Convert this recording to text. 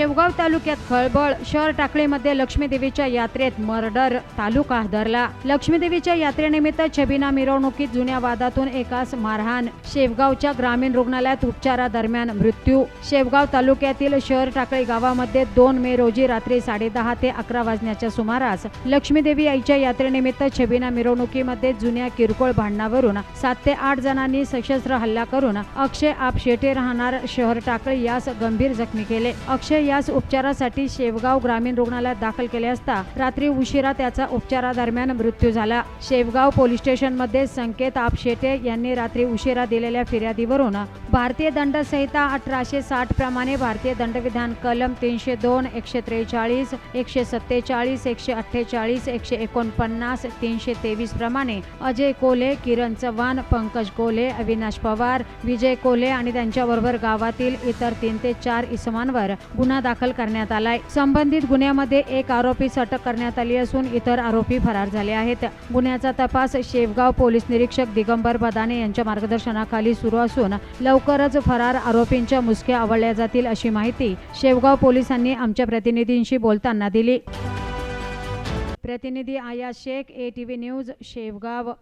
शेवगाव तालुक्यात खळबळ शहर टाकळीमध्ये लक्ष्मीदेवीच्या यात्रेत मर्डर तालुका हादरला लक्ष्मीदेवीच्या यात्रेनिमित्त छबिना मिरवणुकीत जुन्या वादातून एकास मारहाण. शेवगावच्या ग्रामीण रुग्णालयात उपचारादरम्यान मृत्यू. शेवगाव तालुक्यातील शहर टाकळी गावामध्ये दोन मे रोजी रात्री साडेदहा ते अकरा वाजण्याच्या सुमारास लक्ष्मीदेवी आईच्या यात्रेनिमित्त छबिना मिरवणुकीमध्ये जुन्या किरकोळ भांडणावरून सात ते आठ जणांनी सशस्त्र हल्ला करून अक्षय आपशेटे राहणार शहर टाकळी यास गंभीर जखमी केले. अक्षय यास उपचारासाठी शेवगाव ग्रामीण रुग्णालयात दाखल केले असता रात्री उशिरा त्याचा उपचारादरम्यान मृत्यू झाला. शेवगाव पोलीस स्टेशनमध्ये संकेत आपशेटे यांनी रात्री उशिरा दिलेल्या फिर्यादीवरून भारतीय दंड संहिता अठराशे साठ प्रमाणे भारतीय दंडविधान कलम तीनशे दोन एकशे त्रेचाळीस एकशे सत्तेचाळीस एकशे अठ्ठेचाळीस एकशे एकोणपन्नास तीनशे तेवीस प्रमाणे अजय कोल्हे किरण चव्हाण पंकज कोल्हे अविनाश पवार विजय कोल्हे आणि त्यांच्याबरोबर गावातील इतर तीन ते चार इसमांवर गुन्हा दाखल करण्यात आलाय. संबंधित गुन्ह्यामध्ये एक आरोपीस अटक करण्यात आली असून इतर आरोपी फरार झाले आहेत. गुन्ह्याचा तपास शेवगाव पोलीस निरीक्षक दिगंबर बदाने यांच्या मार्गदर्शनाखाली सुरू असून लवकरच फरार आरोपींच्या मुसक्या आवळल्या जातील अशी माहिती शेवगाव पोलिसांनी आमच्या प्रतिनिधींशी बोलताना दिली. प्रतिनिधी Aaya Shaikh A T V news Shevgaon.